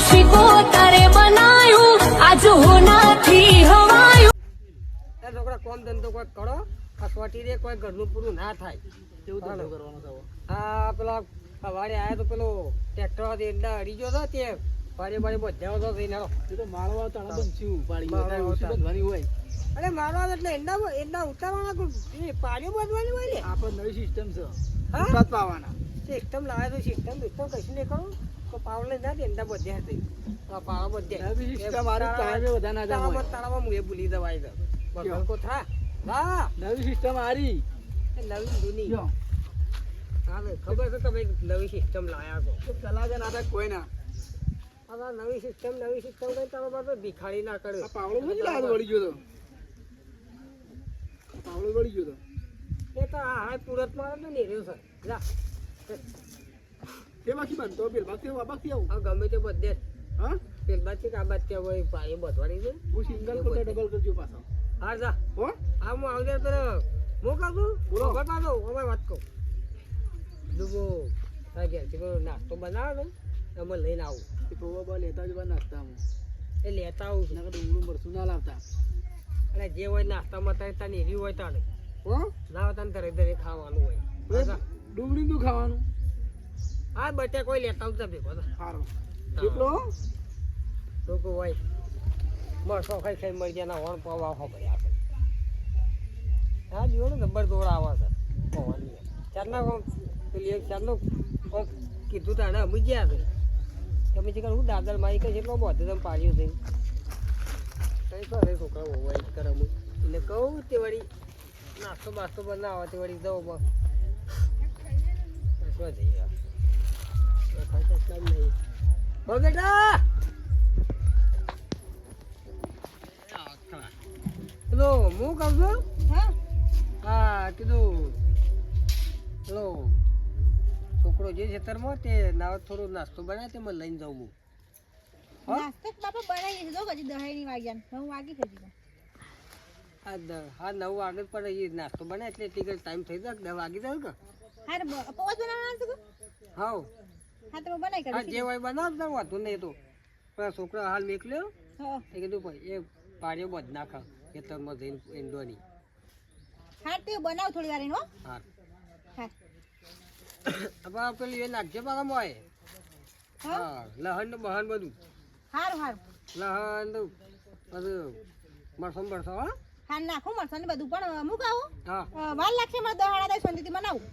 શીખો તારે બનાયું આજ હોનાથી હવાયું. છોકરા કોમ ધંધો કોઈ કરો? આ સોટી રે કોઈ ઘરનું પૂરું ના થાય. કેવું ધંધો કરવાનો છે? આ પેલા સવારે આયા તો પેલો ટ્રેક્ટર એંડા અડી ગયો હતો તે. પાડે પાડે બધા હતો થઈને હાલો. એ તો પાડી. બધવાની હોય. અરે એટલે એંડા એંડા ઉતારવાના પાડ્યો બધવાની હોય ને? આપણે નવી સિસ્ટમ છે. હા? પાવાના સિસ્ટમ લાવે તો એકદમ એકદમ કશું નહીં કરું તો પાવલે લઈને જાય એમના બધે હતી આ પાવા બધે. નવી system હારી ટાઈમે બધા ના જામ હોય. તાળામાં હું એ ભૂલી દવાઈ દઉં બગલ કો થા. હા નવી સિસ્ટમ આરી નવી જૂની. ખબર છે તમે નવી સિસ્ટમ લાયા છો. તો જ ના કોઈ ના. આ નવી સિસ્ટમ નવી સિસ્ટમ કઈ ભિખારી ના કર્યો આ પાવડો નથી વળી ગયો તો. આ પાવડો વળી ગયો તો. એ તો આ હાય રહ્યો છે. જા. તે બનતો બિલ બાકી આ બાકી આવું ગમે તે બધે. હા? પેલ બાદ આ બાદ હોય ભાઈ બધવાની છે. હું સિંગલ કરતા ડબલ કરજો પાછો. હા જા. હો? આ હું આવજે પેલો હું બોલો. ખબર પાડો હવે વાત કહું. દુબો તારા ઘેરથી નાસ્તો બનાવે ને અમે લઈને આવું. એ પૌવા બા લેતા જ નાસ્તા હું એ લેતા આવું છું. નકર ડુંગળું મરસું ના લાવતા. અને જે હોય નાસ્તામાં તારે તાને એવી હોય તાને હો? ના તને ઘરે દરે ખાવાનું હોય. ડુંગળી નું ખાવાનું? હા બટે કોઈ લેતા આવતા ભેગો તો. સારું. કેટલો? લોકો હોય. મરસો ખાઈ ખાઈ મરી ગયા ના વણ પવા હો ભાઈ આપણે. હા જુઓ ને નંબર દોડ આવે છે. પવનની ચારના કોમ પેલી એક ચારનો કોમ કીધું તાણે અમે ગયા છે. તમે છે હું દાદર મારી કઈ એટલો બધો તમે પાડ્યું થઈ કઈ કરે છોકરા હોય કરે હું એટલે કહું તે વળી નાસ્તો બાસ્તો બનાવો તે વળી દઉં હો, હું કહું છું હા કીધું છોકરો જે ખેતરમાં તે નાવ થોડો નાસ્તો બનાવે તે મને લઈને જાઉં હું નાસ્તો બાપા બનાવી પછી હજી દહાઈની વાગ્યા નવ વાગી થઈ હા હા નવ વાગે પણ એ નાસ્તો બનાવે એટલે એટલી ટાઈમ થઈ જાય વાગી જાય કે? હારે છે? હા તો બનાવી હા જે હોય બનાવ તો નહીં તો પણ છોકરો હાલ હા. એ કીધું ભાઈ એ પાડ્યો બધ નાખે ખેતરમાં જઈને એંડોની હા તે બનાવ થોડી વાર એનો હો. હા. હા હવે પેલી એ નાખજે પાછા મોય હા. હા બહન બધું. હારું હારું. લહન બધું. મરસો બરસો હા. હા નાખો મરચાં ને બધું. પણ અમુક આવું હા. વાર લાગશે મારે દહાડા થાય શાંતિથી બનાવું?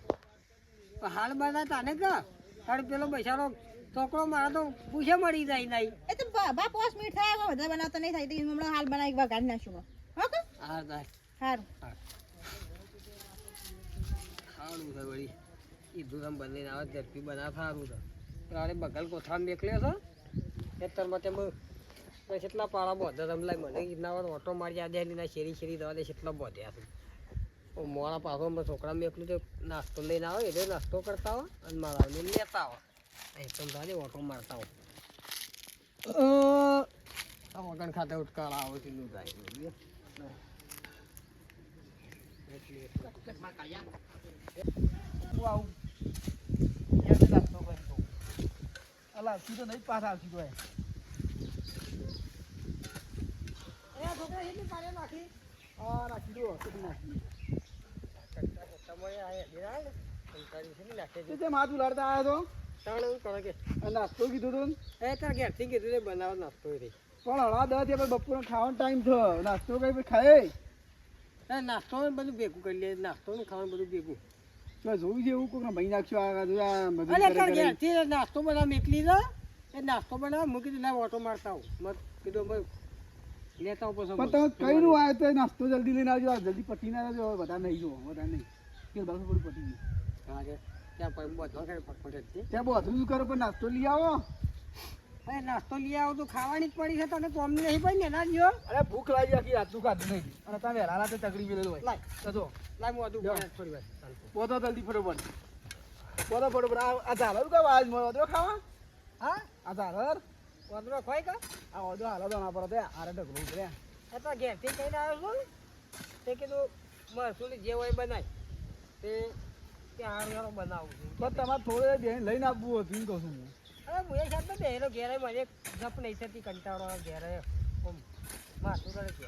હાલ બધા તાને કા તારે પેલો બૈસારો છોકરો મારા તો પૂછે મળી જાય નહીં. એ તો બાપ પાંચ મિનિટ થાય હવે વધારે બનાવતા નહીં થાય તો હમણાં હાલ બનાવી વઘારી નાખશું હું. સારું સારું થાય વળી. કીધું તમે બંને આવે ઝડપી બનાવ સારું છે. તારે બગલ કોથળા મેકલ્યો છે? ખેતરમાં તેમ કેટલા પાળા બોધે તમે લાઈ મને કીધના ઓટો મારી આજે શેરી શેરી દવા દે કેટલા બોધ્યા છે. મોડા પાછો છોકરામાં છોકરા મેકલું તો નાસ્તો લઈને આવે એટલે નાસ્તો કરતા હોય અને મારા આવીને લેતા હો એ તો તારે ઓટો મારતા હોય વગણ ખાતે ઉટકાળ આવે હું કરી દઉં અલા તો નહીં પાછા આવતી તો હા નાખી દો કેટલી નાખી તે તે માથું લડતા આવ્યો તો નાસ્તો કીધું તું પણ હળા દસ છે બપોરનો ખાવાનો ટાઈમ થયો નાસ્તો કઈ ખાય? નાસ્તો બધું ભેગું કરી લે નાસ્તો ને ખાવાનું બધું ભેગું. તો જોયું છે એવું કોઈક ભાઈ નાખ્યો આ બધું અરે તાર. ઘેરથી નાસ્તો બનાવ મેકલી દો. એ નાસ્તો બનાવ મૂકી દીધા ઓટો મારતા હું મત કીધું લેતા હું પછી પણ તમે કઈ નું આવ્યો તો નાસ્તો જલ્દી લઈને આવજો જલ્દી પટી ના આવજો બધા નહીં જુઓ બધા નહીં. કે બાજુ થોડું પટી ગયું? હા કે ત્યાં પછી બધો કરે ફટફટ ત્યાં બધું કરો પણ નાસ્તો લઈ આવો. અરે નાસ્તો લઈ આવો તો ખાવાની જ પડી છે તને તો અમને નહીં પડી ને ના જો અરે ભૂખ લાગી આખી રાતનું ખાધું નહીં. અને તમે વહેલા રાતે તકડી મેળેલું હોય. લાય. તો જો. લાય હું. પડે થોડી વાર. ફરો જલ્દી ફટોફટ પોતો ફટોફટ આ ઝાલર કે આજ મળો દો ખાવા? હા? આ ઝાલર? વધુ ખોઈ કા? આ ઓદો હાલો તો ના પડે આરે ઢગલું ઉતરે એ તો ઘેરથી કહીને આવ્યો છું તે કીધું મરસુલી જે હોય બનાય. તે કે બનાવું છું. પણ તમારે થોડે બેન લઈને આપવું હતું એમ કહું છું હું અરે હું એ સાહેબ બેનો ઘેરે મને જપ નહીં થતી કંટાળો ઘેરે. ઓમ માથું કરે છે.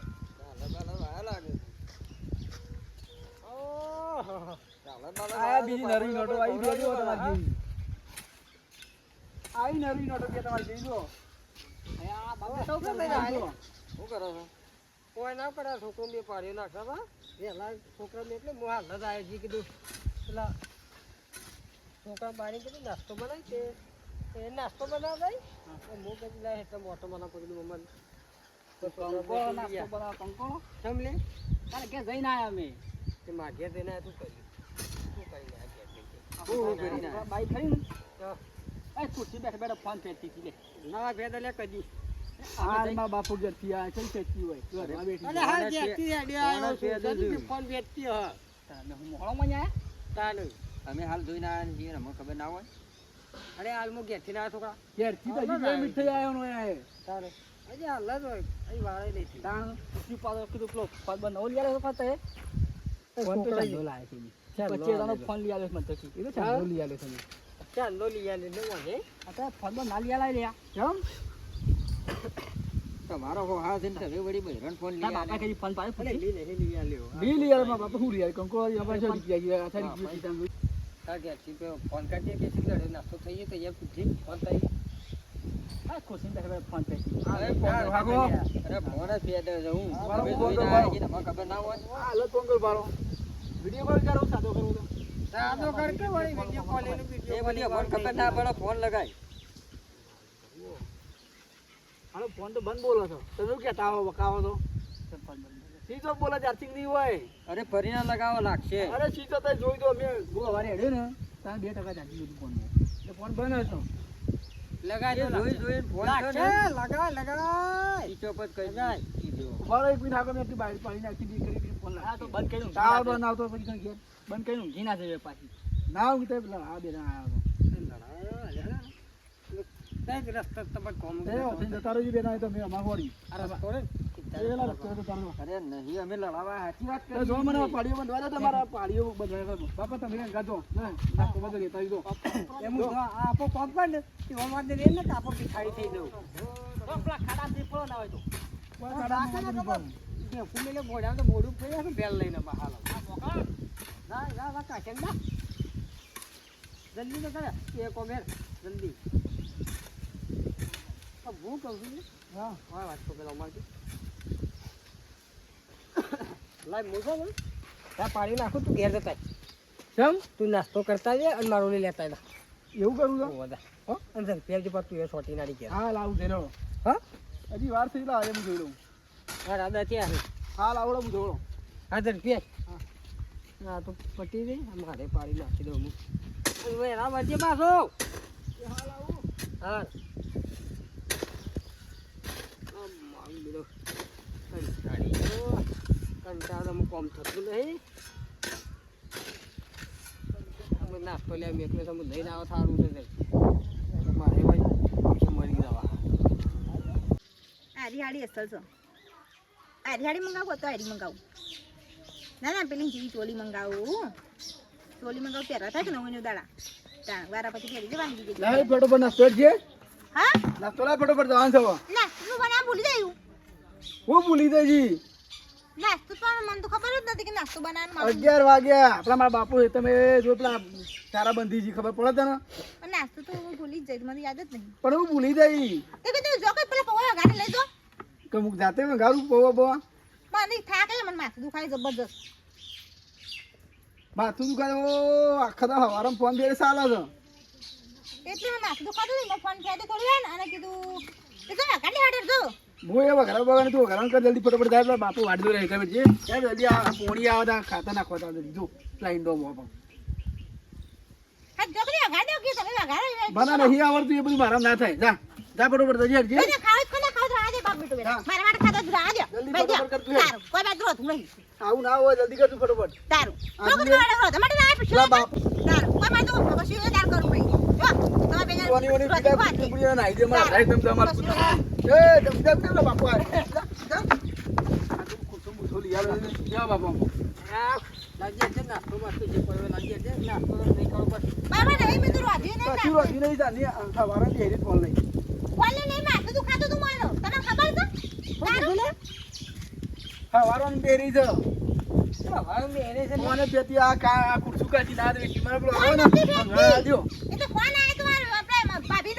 ઓહો. આયા બીજી નરવી આવી બે જો તમારી જેવી આવી નરવી નોટો બે તમારી જેવી જો. આયા બાપા સૌ શું પ્રથમ કરે? જો. શું કરો છો? કોઈ ના પડે છોકરું મેં પાડી નાખતા બા વહેલા છોકરા મેં એટલે હું હાલ જ આવ્યો કીધું પેલા છોકરા પાડી કીધું નાસ્તો બનાવી તે એ નાસ્તો બનાવ ભાઈ હું કીધું લાય એટલે મોટો બનાવ કીધું મમ્મા કંકોળો નાસ્તો બનાવો, કંકોળો. તારે ઘેર જઈને આયા અમે. તે માં ઘેર જઈને આવ્યા તું કર્યું શું કરીને આ ઘેર જઈને? શું કરીને આયા? બાઈ ખરી ને? તો ખુરશી બેઠા બેઠા ફોન ફેરતી હતી લે. નવા ભેદ લે કદી હાલ મારા બાપુ ઘેરથી આ કઈ ફેરતી હોય? ઘરમાં બેઠી અરે હાલ ઘેરથી હેડ્યો આવ્યો છે? જલ્દી ફોન ભેટતી હ તને હું મોહળામાં આયા? તાનું? અમે હાલ જોઈને આયા છીએ અમને ખબર ના હોય. અરે હાલ હું ઘેરથી ના છોકરા. ઘેરથી તો હજી મિનિટ આયો. નો આયા. તાનું અજે હાલ જ હોય. અહીં વાળે નહીં તાણ? ખુરશી પાછો કીધું પેલો ફોન બંધ નવો લઈ આવ્યો પાછો ફોન તો લઈ ચાંદલો છે. પછી એનો ફોન લઈ આવ્યો મને તો કીધું. ચાંદલો લઈ આવ્યો ઈ. ચાંદલો લઈ આલે ને મને આ તો ફોન બંધ ના લઈ આલાય લ્યા. કેમ? તમારો હો ફોન લઈ બાપા ફોન? લી બાપા પાછો ગયા, આ ગયું સીધા. કે નાસ્તો થઈ ગયો તો થઈ આ. અરે ભાગો. અરે હું મારો ફોન તો મારો. ખબર ના હોય આ હાલો ફોન બારો. વીડિયો કોલ કરો સાદો કરું સાદો કર કે વળી વીડિયો કોલ એનું એ વીડિયો બધી ખબર ના પડે ફોન લગાય હાલો ફોન તો બંધ બોલો છો. તમે શું કહેતા આવો બકાવો તો? સીધો બોલે ચાર્જિંગ નહીં હોય. અરે ફરીને લગાવો લાગશે. અરે સીધો તો જોઈ દો મેં બહુ વારે હેડ્યો ને ત્યાં બે ટકા ચાર્જિંગ હતું ફોન એટલે ફોન બંધ હતો. લગાય જોઈ જોઈ જોઈને ફોન લગાય લગાય ઈચો પર જ જાય લગાય. એક મિનિટ આગળ મેં બહાર પાડી નાખી દી કરી દી ફોન લાગ તો બંધ કર્યું. તાવ તો ના આવતો પછી ઘેર. બંધ કર્યું ઘી ના જઈએ પાછી. ના ઊંઘી તો પેલા આ બે આવ્યા કઈ રસ્તો તમે કોમ તો એ જતા રહેજો તો મેં અરે રસ્તો રે પેલા તો તારો અરે નહીં અમે લડાવા સાચી વાત તો જો મને પાડીઓ બંધવા દો તમારા પાડીઓ બંધવા દો. બાપા તમે ગાજો. ને નાસ્તો બધો લેતા આવજો એમ આ આપો કોમ્પાઉન્ડ કે ઓમાં દે ને કાપો પીછાડી થઈ દઉં પેલા ખાડા દીપડો ના હોય તો. કે તો પડી ને બેલ લઈને બહાર ના ના ના કાશે ના જલ્દી તો કરે. એક ઓમેર જલ્દી. આ હું કહું છું હા હા વાત તો પેલા અમારથી લાય મૂકો ને ત્યાં પાડી નાખું તું ઘેર જતા કેમ? તું નાસ્તો કરતા જાય અને મારું લઈ લેતા એવું કરું છું? બધા. હો અંદર પેર જે તું એ સોટી નાડી ગયા હા લાવું લો હા? હજી વાર થઈ લાવે હું જોઈ લઉં. હા દાદા ત્યાં હા લાવડો હું જોડો હા દર ફેર. હા. તો પટી દે. મારે પાડી નાખી દઉં હું. રામ આજે પાછો. હા આમ આમ બધો કંટાળી કંટાળામાં કોમ થતું નહીં અમે નાસ્તો લે મેં એટલે તમે લઈને આવો સારું છે. મારે ભાઈ મરી જવા આરી હાડી અસલ છો આરી હાડી મંગાવું તો આરી મંગાવું ના ના પેલી જીવી ચોલી મંગાવું ચોલી મંગાવું પહેરા થાય કે નવું દાડા તાણ વારા બીજી લાવે નાસ્તો છે હા નાસ્તો લા ફોટો પર જવાનું છે ના હું બના ભૂલી જાય હું ભૂલી દેજી નાસ્તો તો મને તો ખબર જ નથી કે નાસ્તો બનાવવાનું મારું અગિયાર વાગ્યા. આપણા મારા બાપુ છે તમે જો પેલા તારા બંધીજી ખબર પડે તને? નાસ્તો તો હું ભૂલી જ જઈ મને યાદ જ નહીં. પણ હું ભૂલી જઈ તે કે તું જો કઈ પેલા પૌવા ગાડી લઈ જો. કે મુક જાતે મેં ગારું પવા પવા? મને થાક છે મને માથું દુખાય જબરજસ્ત. માથું દુખાય ઓ આખા તો હવારમાં ફોન બે સાલા છે. એટલે મને માથું દુખાતું મેં ફોન ફેદે કર્યો અને કીધું એ તો ગાડી હાડર જો. હું એ વઘારા બગાને તું વઘારા કર જલ્દી ફટોફટ થાય બાપુ વાડી દો રહે ખબર છે? ચાલ જલ્દી આ પોણી આવે તા ખાતા નાખવા તા જલ્દી જો લાઈન દો મોં જો તમે બના નહીં આવડતું એ બધું મારા ના થાય. જા જા ફટોફટ જજે હરજે. જ. તારું આવું ના હોય જલ્દી કર ફટોફટ. તારું આ લોકો જુએ. તો રોત માટે ના પૂછ્યું લા બાપ. તારું કોઈ બાદ કશું એ દાર કરું ભાઈ જો. દે આ લાગી છે. મને પેતી આ કા આ ખુરશી કાઢી ના દે મને પેલો કોઈ ને. હા, દ્યો. એ તો ફોન આવ્યો તો મારો આપણે ભાભી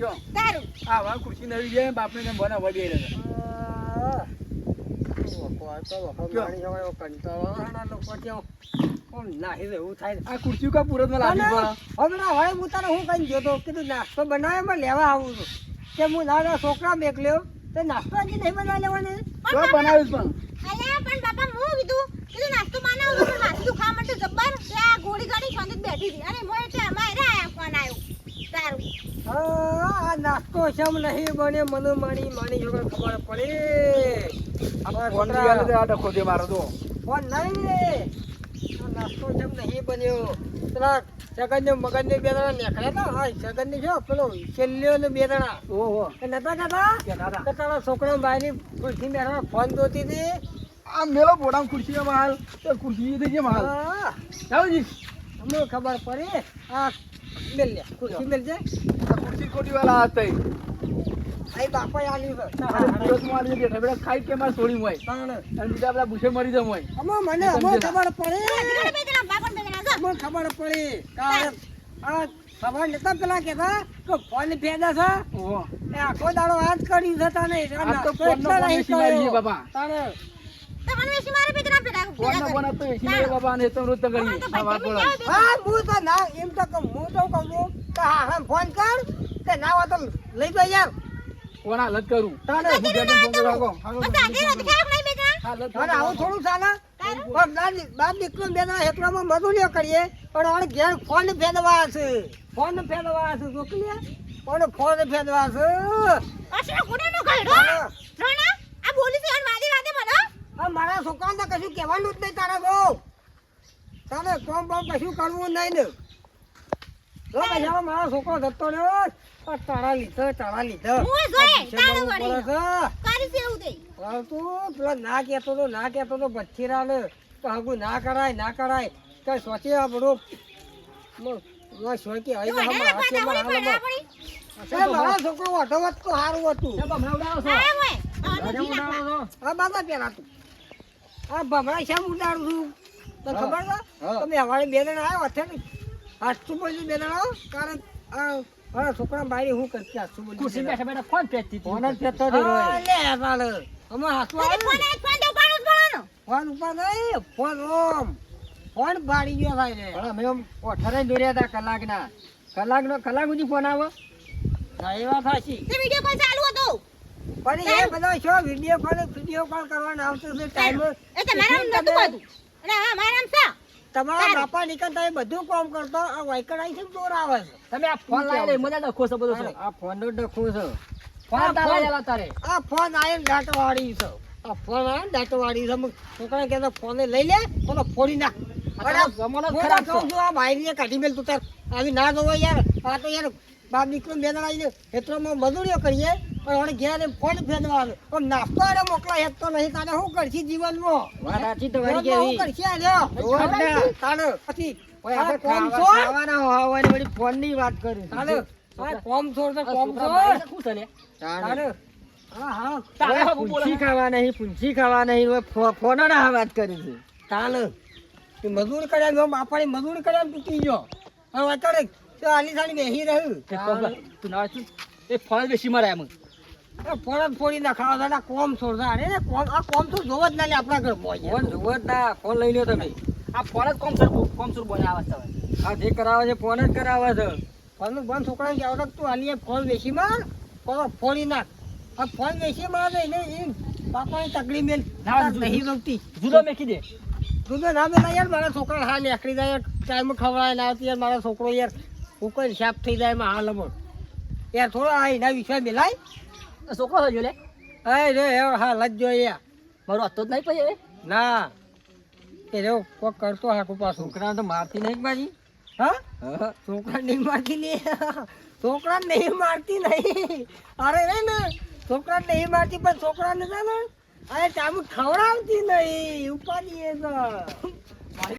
કયો તારું. આ વા ખુરશી નવી છે બાપને ને મને વળી રહે તો વખો કયો? મારી હવે એવો કંટાળો આવે ને લોકો ત્યાં કોણ નાહી થાય આ ખુરશી કા પુરતમાં લાગી ના, પડે? ના, હવે હવે હું તને હું કઈ ગયો તો? કીધું નાસ્તો બનાવે લેવા આવું છું. કે હું નાના છોકરા મેકલ્યો? તે નાસ્તો હજી નહીં બનાવી લેવાનો બનાવીશ બનાવ્યું પણ. અલ્યા પણ બાપા હું કીધું કીધું નાસ્તો બનાવું પણ દુખાવા માટે જબ્બર? આ ગોળી ગાડી શાંતિ બેઠી હતી. અને મોય એટલે અમારે આયા ફોન આવ્યો તારું. હા, આ નાસ્તો શમ નહીં બને? મને માણી માણી વગર ખબર પડે. આપણા ની આ ડખો દે મારો તો. ફોન નહીં રે. નાસ્તો શમ નહીં બન્યો. પેલા સગન ને મગન ને બે જણા નીકળ્યા હા સગન ને જો પેલો છેલ્લ્યો ને બે જણા ઓહો. નતા કહેતા? કે તારા છોકરા બાયની ખુરશી બેઠા ફોન જોતી હતી? આ મેલો બોડામ ખુરશી માલ. તો ખુરશી થઈ છે માલ. હા. જાવજી અમને ખબર પડે. આ મેલ લે. ખુરશી મેલ છે ખુરશી ખોટી વાળા હતા અહીં બાપા આલી બેઠા. ખાઈ કે માર છોડી હોય. અને બીજા બધા ભૂસે મરી જમ હોય. અમો મને અમો ખબર પડે. બે જણા બાપા બે જણા જો. અમો ખબર પડે. આ ખબર નતા પેલા કેતા કે ફોન ફેદા છે એ આખો દાડો આ જ છે તાને આ તો ફોન વેચી મારી બાપા. તાણે. તમને વેસી મારે બે જણા ભેગા ફોન ભેગા તો તો ના તો તો કે કે હોય તો લઈ જો યાર. કોણ હાલત કરું? તાને હું બેઠો ફોન કરો. અને આવું થોડું ચાલે પણ બાપ- બાપ દીકરો બે જણા હેકડામાં મજૂરીઓ કરીએ. પણ હવે ઘેર ફોન ફેદવા છે. ફોન ફેદવા છે છોકરી પણ ફોન ફેદવા છે. અસર કોને નો ગળડો રોના આ બોલી છે વાદે વાદે મને આ મારા છોકરાને તો કશું કહેવાનું જ નહીં તારા બહુ. તારે કોમ બોમ કશું કરવું નહીં ને. પછી હવે મારો છોકરો જતો રહ્યો. તારા લીધે તારા લીધે. હું જોઈ તારું વળી. કરી છે. તું પેલા ના કહેતો તો ના કહેતો તો બચ્ચીરા ને તો હગું ના કરાય ના કરાય. કઈ સોચે આ બધું? સોચી એ હવે વધારે પાટા હોળી પડે મારો છોકરો વાઢો વધ તો સારું હતું હા બાબા પેલા તું. આ ભમરા શેમ ઉડાડું છું? તો. ખબર છે? તમે અમારે બે જણ આવ્યા છે ને? હાથું બોલી બે જણા કારણ આ છોકરા બારી હું કરતી હાથું બોલી ખુરશી બેઠા બેઠા ફોન ફેંકતી ફોન જ ફેરતો રહ્યો. લે ચાલે અમે હાથું તો આવે ને. ફોન આજ ફોન તો ઉપાડવું ફોન ઉપર ફોન ઓમ. ફોન બાળી ગયો થાય ને અમે આમ ઓઠરે દોર્યા હતા કલાકના. કલાકનો કલાક સુધી ફોન આવો. હા, એ વાત સાચી. તે વિડિયો કોલ ચાલુ હતો. પણ એ બધો શું વીડિયો કોલ વીડિયો કોલ કરવાનો આવતો છે ટાઈમ એ તમારા નતું બધું. અને હા મારા છે તમારા બાપા નીકળતા તમે બધું કામ કરતો આ વાયકડ આવી છે આવે છે. તમે આ ફોન લાવી મને ડખો છો બધો છો. આ ફોન નો ડખો છો. ફોન તારા લેવા તારે. આ ફોન આવીને દાંત વાળી છે. આ ફોન આવે ને વાળી છે. છોકરા કહેતા ફોને લઈ લે ફોને ફોડી નાખ. અરે જમાનો ખરાબ છે. જો આ બાયરીને કાઢી મેલ તું તાર. આવી ના જોવો યાર. આ તો યાર બાપ દીકરો જણા આવીને ખેતરોમાં મજૂરીઓ કરીએ. પણ હવે ઘેર ફોન ફેરવાનું પણ નાસ્તો અરે મોકલા હેત તો નહીં. તારે શું કરશી જીવનમાં? વાત સાચી તમારી કેવી? શું કરશી આલ્યો? જોવા તારે પછી કોમ ખાવા- ખાવાના હોવાની વળી ફોનની વાત કરી તારે કોમ છોડ તો કોમ છોકરા શું છે તારે હા હા. તારે ઓય, હું બોલે પૂંછી ખાવા નહીં પૂંછી ખાવા નહીં. ઓય, ફો- વાત કરી છે. તાને મજૂર કર્યા બાપાની મજૂર કર્યા તૂટી ગયો હવે અત્યારે આલી સાલી બેસી રહ્યું. તું ના એ ફોન બેસી મારે એમ ફોન ફોડી નાખાવા દાદા કોમ છોડતા અરે કોમ આ કોમ તો જોવો જ ના લે આપણા ઘરમાં યાર. ફોન જ ના. ફોન લઈ લ્યો તમે. આ ફોન જ કોમ સર કોમ સર આવે છે આ જે કરાવે છે ફોન જ કરાવે છે. ફોનનું બંધ છોકરાને કહેવાય કે તું આલી ફોન માર. ફોન ફોડી નાખ. આ ફોન માર ને એ બાપાની તકલીફ ના, નહીં ગમતી. જુદો મેકી દે. તું ના મેલા યાર. મારા છોકરા હા નીકળી જાય. ટાઈમ ખવડાય ના યાર. મારો છોકરો યાર ઉપર સાફ થઈ જાય એમાં હા લમણ યાર થોડો આ એના વિશ્વાસ મેલાય. છોકરો થયો લે અરે રે હા લજ એ મારો હતો જ નહીં પછી. ના. એ રે કોક કરતો હાકુ પાછું. છોકરાને તો મારતી નહીં બાજી? હા? હા. છોકરા નહીં મારતી નહીં છોકરા નહીં મારતી નહીં. અરે રે ને છોકરા નહીં મારતી પણ છોકરાને છે ને અરે ટાઈમ ખવડાવતી નહીં. ઉપાડી એ તો.